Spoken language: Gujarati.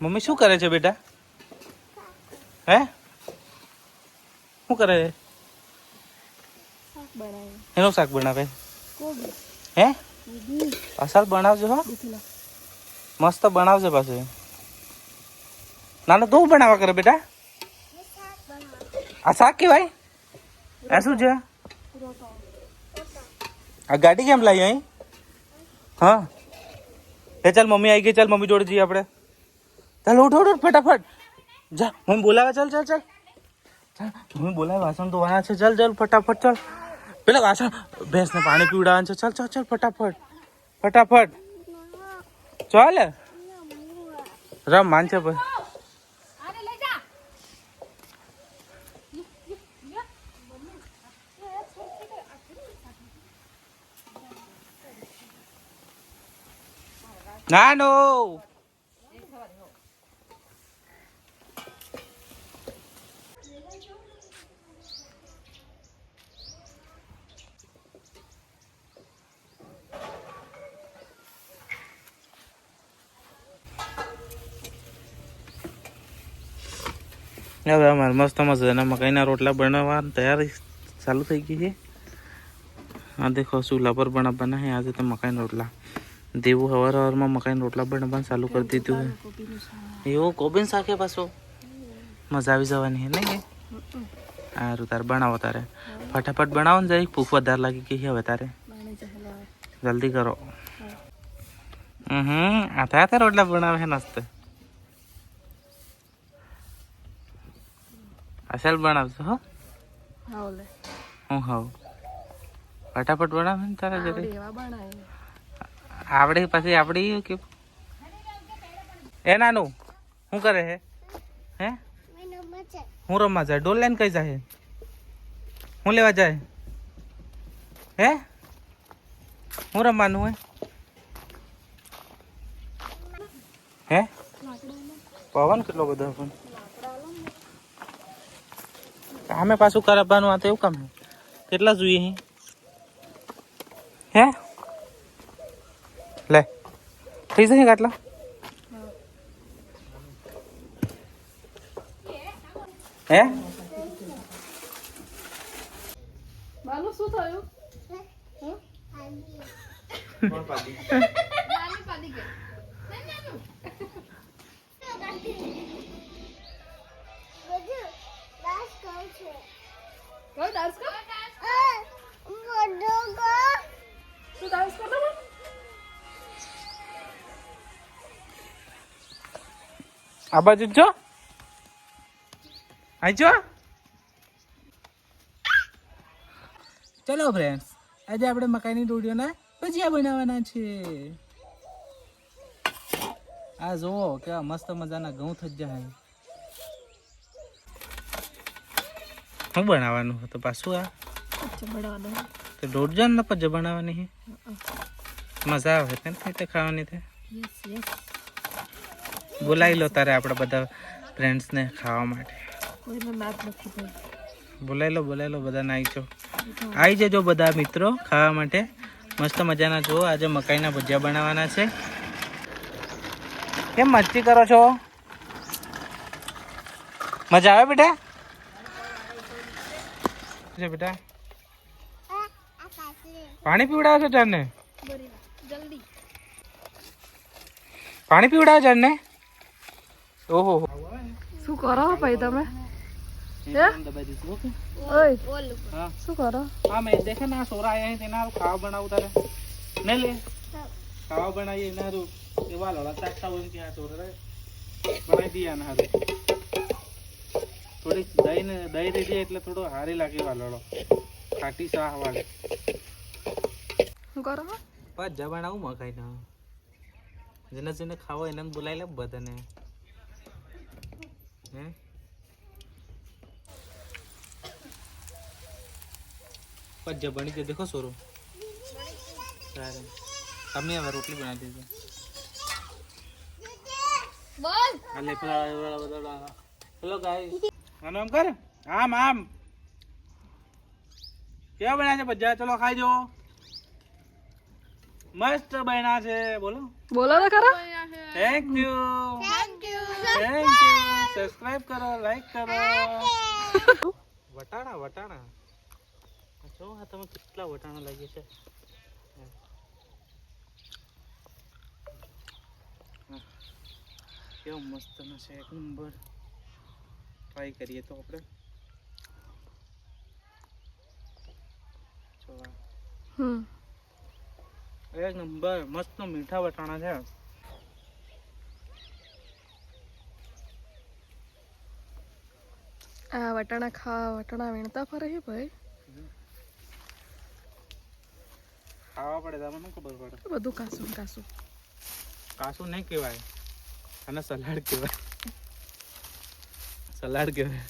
મમ્મી શું કરે છે બેટા? હે? શું કરે? છે એનું શાક બનાવે? હે? અસલ બનાવજો હો. મસ્ત બનાવજો પાછું. નાનું તું બનાવવા કરે બેટા? આ શાક કેવાય આ શું છે? આ ગાડી કેમ લાવી અહીં? હા. એ ચાલ મમ્મી આવી ગઈ ચાલ મમ્મી જોડે જઈએ આપણે. ચાલ ઉઠ ઉઠ ફટાફટ. જા મમ્મી બોલાવે, ચાલ ચાલ ચાલ. ચાલ મમ્મી બોલાવે, વાસણ ધોવાના છે, ચાલ ચાલ, ફટાફટ, ચાલ. પેલા વાસણ, ભેંસને પાણી પીવડાવવાનું છે, ચાલ ચાલ ચાલ, ફટાફટ. ફટાફટ. ચાલ? રમ, માન છે ભાઈ ના હવે અમારે મસ્ત મજાના મકાઈના રોટલા બનાવવા તૈયારી ચાલુ થઈ ગઈ છે. આ દેખો ચૂલા પર બનાવવાના છે. આજે તો મકાઈના રોટલા. દેવું હવાર હવારમાં મકાઈના રોટલા બનાવવાનું ચાલુ કરી દીધું છે. એવું? કોબીન શાકે પાછો? મજા આવી જવાની છે નહીં સારું તારે બનાવો તારે. ફટાફટ બનાવો ને જરી ભૂખ વધારે લાગી ગઈ છે હવે તારે. જલ્દી કરો. હમ આ થયા રોટલા બનાવે છે નાસ્તે અસલ બનાવશો હો? હા ઓલે હું હાવ ફટાફટ બનાવે ને તારા જરી આવડે પછી આવડી કે એ નાનું શું કરે હે? હે? હું રમવા જાય. ડોલ લઈને કઈ જાય હું? લેવા જાય? હે? હું રમવાનું હે હે? પવન કેટલો બધો પણ. કામે પાછું કરાવવાનું આ તો એવું કામ હે? કેટલા જોઈએ અહીં? હે? લે. થઈ જશે આટલા? હે? બાલુ શું થયું? કોઈ આ બાજુ જો. આઈ જો. ચલો ફ્રેન્ડ્સ આજે આપણે મકાઈની રોટીઓના ભજીયા બનાવવાના છે. આ જુઓ કેવા મસ્ત મજાના ઘઉં થઈ જાય શું બનાવવાનું હતું પાછું આ. તો દોઢ ને પછી બનાવવાની મજા આવે છે ને તે ખાવાની તે? યસ યસ બોલાવી લો તારે આપણે બધા ફ્રેન્ડ્સને ખાવા માટે. બોલાવી લો બોલાવી લો બધાને આવી જાઓ. આવી જજો બધા મિત્રો ખાવા માટે. મસ્ત મજાના જુઓ આજે મકાઈના ભજીયા બનાવવાના છે. કેમ મસ્તી કરો છો? મજા આવે બેટા? છે બેટા? પાણી પીવડાવો છો જાનને? પાણી પીવડાવો જાનને? ઓહો. શું કરો ભાઈ તમે? દબાઈ દીધું ઓકે? ઓય. હા. શું કરો? હા મેં દેખે ના સોરા આયા હે તેના ખાવા બનાવું તારે. નહીં લે. ખાવા બનાવીએ એના હારું એવા લોડા ચાખતા હોય ને ત્યાં સોરા બનાવી દઈએ આના હારું. થોડીક દહીં દહીં રહી જાય એટલે થોડો હારી લાગે વાલડો લોડો. ખાટી શાહ વાળે. શું કરો? પાછા બનાવું મકાઈ ના? જેને જેને ખાવા એને બોલાવી લે બધાને. હે ભજા બની જાય દેખો સોરો. સારું. તમે હવે રોટલી બનાવી દીધી બોલ. હાલે પેલા બધા હેલો ગાઈસ આનો આમ કર. આમ આમ. કેવા બન્યા છે ભજા ચલો ખાઈ જો મસ્ત બન્યા છે. બોલો. બોલો તો ખરા. Thank you thank you thank you subscribe કરો લાઈક કરો. વટાણા વટાણા. જો આ તમે કેટલા વટાણા લાગીએ છે. કેવો મસ્ત નો છે એક નંબર ટ્રાય કરીએ તો આપણે. એક નંબર મસ્ત મીઠા વટાણા છે. આ વટાણા ખા વટાણા વીણતા ફરે હે ભાઈ. ખાવા પડે તમને ખબર પડે. બધું કાસું કાસું. કાસું નહીં કહેવાય. અને સલાડ કહેવાય. સલાડ કહેવાય.